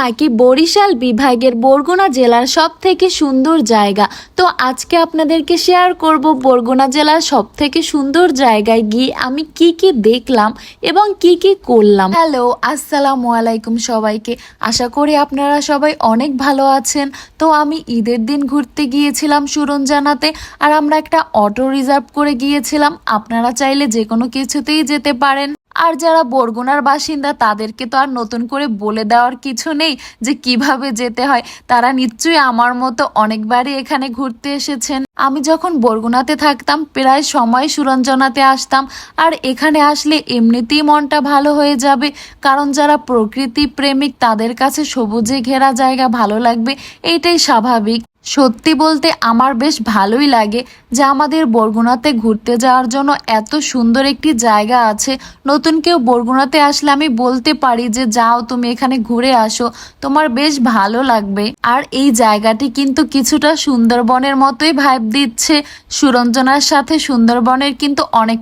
নাকি বরিশাল বিভাগের বরগুনা জেলার সব থেকে সুন্দর জায়গা? তো আজকে আপনাদেরকে শেয়ার করব বরগুনা জেলার সব থেকে সুন্দর জায়গায় গিয়ে আমি কি কি দেখলাম এবং কি কি করলাম। হ্যালো আসসালামু আলাইকুম সবাইকে। আশা করি আপনারা সবাই অনেক ভালো আছেন। তো আমি ঈদের দিন ঘুরতে গিয়েছিলাম সুরঞ্জানাতে আর আমরা একটা অটো রিজার্ভ করে গিয়েছিলাম। আপনারা চাইলে যে কোনো কিছুতেই যেতে পারেন। আর যারা বরগুনার বাসিন্দা, তাদেরকে তো আর নতুন করে বলে দেওয়ার কিছু নেই যে কীভাবে যেতে হয়। তারা নিশ্চয়ই আমার মতো অনেকবারই এখানে ঘুরতে এসেছেন। আমি যখন বরগুনাতে থাকতাম, প্রায় সময় সুরঞ্জনাতে আসতাম। আর এখানে আসলে এমনিতেই মনটা ভালো হয়ে যাবে। কারণ যারা প্রকৃতি প্রেমিক, তাদের কাছে সবুজে ঘেরা জায়গা ভালো লাগবে। এইটাই স্বাভাবিক। সত্যি বলতে আমার বেশ ভালোই লাগে যে আমাদের বরগুনাতে ঘুরতে যাওয়ার জন্য এত সুন্দর একটি জায়গা আছে। নতুন কেউ বরগুনাতে আসলে আমি বলতে পারি যে, যাও, তুমি এখানে ঘুরে আসো। তোমার বেশ ভালো লাগবে। আর এই জায়গাটি কিন্তু কিছুটা সুন্দরবনের মতোই ভাইব দিচ্ছে। সুরঞ্জনার সাথে সুন্দরবনের কিন্তু অনেক